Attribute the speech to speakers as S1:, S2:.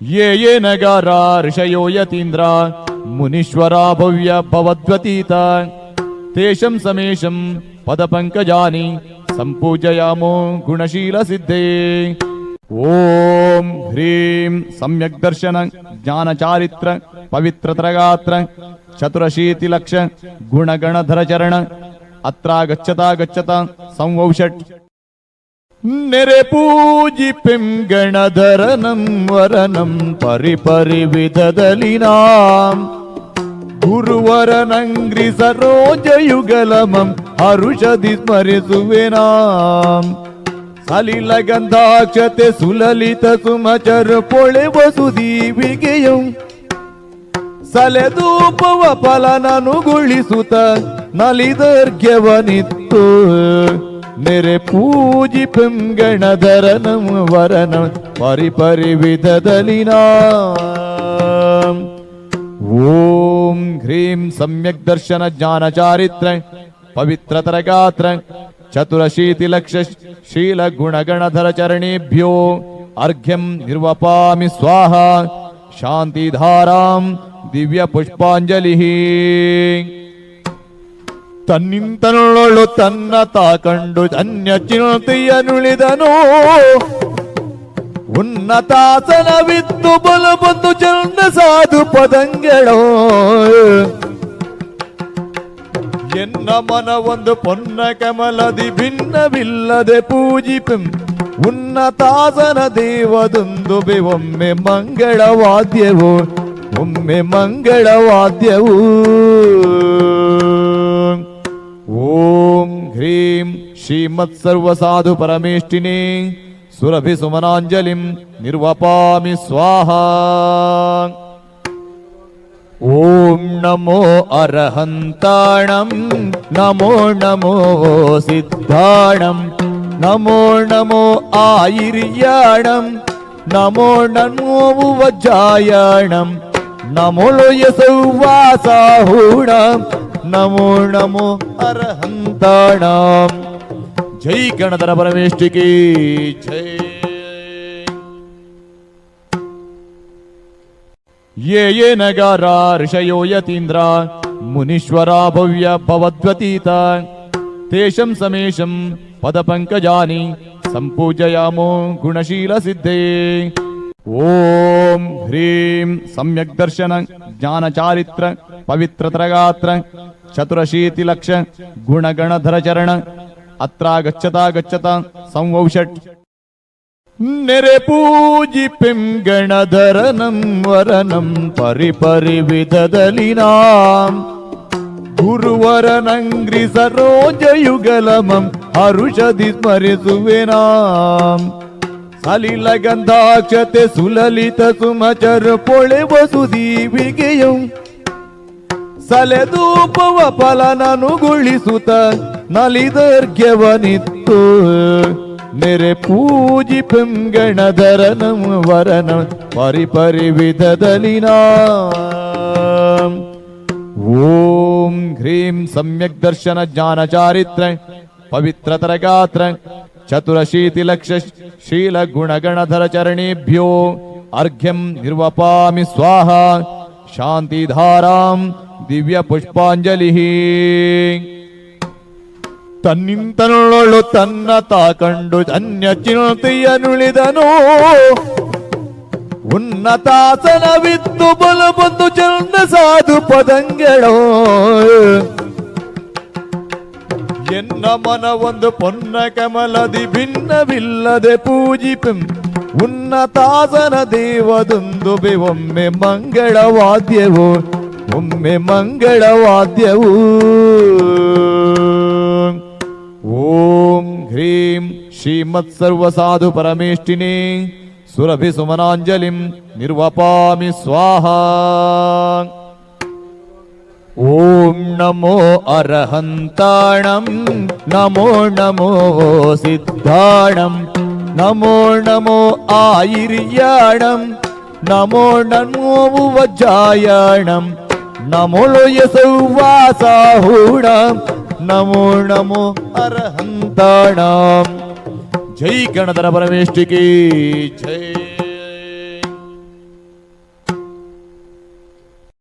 S1: ये ये नगारा ऋषयो यतीन्द्र मुनीश्वरा भव्य भवद्वतीत तेषं समेषं पदपङ्कजानि सम्पूजयामो गुणशीलसिद्धे ॐ ह्रीं सम्यक् दर्शन ज्ञानचारित्र पवित्रत्रगात्र चतुरशीतिलक्ष गुणगणधरचरण अत्रागच्छता गच्छता संवौषट् ನೆರೆ ಪೂಜಿ ಪಿಂಗಣಧರನಂ ವರನಂ ಪರಿ ವಿಧದಲಿನಾಂ ಗುರುವರನಂಗ್ರಿ ಸರೋಜಯುಗಲಮಂ ಹರುಷದಿ ಸ್ಮರಿಸುವೆನಾಂ ಸಲಿಲ ಗಂಧಾಕ್ಷತೆ ಸುಲಲಿತ ಸುಮಚರ ಪೊಳೆ ವಸುದೀವಿಗೆಯಂ ಸಲೆದೂಪವ ಫಲನನುಗೊಳಿಸುತ್ತ ನಲಿದರ್ಘ್ಯವನಿತ್ತು निरे पूजि पिंगणधरन वरन परिपरि विदलिना ओम ग्रीम सम्यक दर्शन ज्ञान चारित्र, पवित्र तरगात्र चतुरशीति लक्ष शील गुण गणधर चरणेभ्यो अर्घ्यम निर्वपामि स्वाहा शांति धारा दिव्य पुष्पांजलि ನಿರ್ವಪಾಮಿ ಸ್ವಾಹ ಶಾಂತಿಧಾರಾಂ ದಿವ್ಯ ಪುಷ್ಪಾಂಜಲಿ ತನ್ನಿಂತನೊಳು ತನ್ನ ತಾಕಂಡು ಅನ್ಯ ಚಿಣತಿಯನುಳಿದನು ಉನ್ನತಾಸನವಿತ್ತು ಬಲ ಬಂದು ಚಂದ ಸಾಧು ಪದಂಗಳೋ. ಎನ್ನ ಮನ ಒಂದು ಪೊನ್ನ ಕಮಲದಿ ಭಿನ್ನವಿಲ್ಲದೆ ಪೂಜಿಪಿಂ ಉನ್ನತಾಸನ ದೇವದೊಂದು ಒಮ್ಮೆ ಮಂಗಳವಾದ್ಯವು. ಒಮ್ಮೆ ಮಂಗಳವಾದ್ಯವು. శ్రీమత్సర్వసాధు పరమేష్టిని సురభి సుమనాంజలిం నిర్వపామి స్వాహ. ఓం నమో అర్హంతాణం నమో నమో సిద్ధాణం నమో నమో ఆయిర్యాణం నమో నమో వజ్రాయాణం నమోలో యసౌ వాసాహూణం నమో నమో అర్హంతాణం జై గణధర పరమేష్టికి జై ఏ ఏ నగారా ఋషయో యతీంద్ర మునీశ్వరా భవ్య భవద్వతీత తేషం సమేషం పద పంకజాని సంపూజయామో గుణశీల సిద్ధే ஓம் ஹ்ரீம் சமயக் தர்ஷன ஞானச்சாரித்ர பவித்ரத்ரகாத்திர சதுரशीतिलक्ष गुणगणधरचरण अत्रागच्छता गच्छता संवौषट् निरपूजिपिं गणधरनं वरनं परिपरिविदलिनां गुरुवरनङ्ग्रि सरोजयुगलमम् हरुषधि स्मरिसुवेनाम् ಸಲಿಲ ಗಂಧಾಕ್ಷತೆ ಸುಲಲಿತ ಸುಮಚರ ಪೊಳೆ ವಸುದೀವಿಗೆಯಂ ಸಲೆದೂಪವ ಫಲನನುಗೊಳಿಸುತ್ತ ನಲಿದರ್ಘ್ಯವನಿತ್ತು. ನೆರೆ ಪೂಜಿ ಪಿಂಗಣಧರನಂ ವರನ ಪರಿ ಪರಿ ವಿಧದಲಿನ ಓಂ ಹ್ರೀಂ ಸಮ್ಯಕ್ ದರ್ಶನ ಜ್ಞಾನ ಚಾರಿತ್ರ ಪವಿತ್ರತರ ಗಾತ್ರ ಚತುರಶೀತಿ ಲಕ್ಷ ಶೀಲ ಗುಣಗಣಧರ ಚರಣೇಭ್ಯೋ ಅರ್ಘ್ಯಂ ನಿರ್ವಪಾಮಿ ಸ್ವಾಹ ಶಾಂತಿಧಾರಾಂ ದಿವ್ಯ ಪುಷ್ಪಾಂಜಲಿ. ತನ್ನಿಂತನೊಳು ತನ್ನ ತಾಕಂಡು ಅನ್ಯ ಚಿಣತಿಯನುಳಿದನು ಉನ್ನತಾಸನವಿತ್ತು ಬಲ ಬಂದು ಚಂದ ಸಾಧು ಪದಂಗಳೋ. ಎನ್ನ ಮನ ಒಂದು ಪೊನ್ನ ಕಮಲದಿ ಭಿನ್ನವಿಲ್ಲದೆ ಪೂಜಿಪಿಂ ಉನ್ನತಾಸನ ದೇವದೊಂದು ಒಮ್ಮೆ ಮಂಗಳವಾದ್ಯವು ಒಮ್ಮೆ ಮಂಗಳವಾದ್ಯವು ಓಂ ಹ್ರೀಂ ಶ್ರೀಮತ್ ಸರ್ವಸಾಧು ಪರಮೇಷ್ಠಿನೇ ಸುರಭಿ ಸುಮನಾಂಜಲಿಂ ನಿರ್ವಪಾಮಿ ಸ್ವಾಹ ॐ नमो अरहन्ताणं नमो नमो सिद्धाणं नमो नमो आयिर्याणं नमो नमो वज्रायाणं नमो यौवासाहूणां नमो नमो अरहन्ताणां जय गणधर परमेष्टिकी जय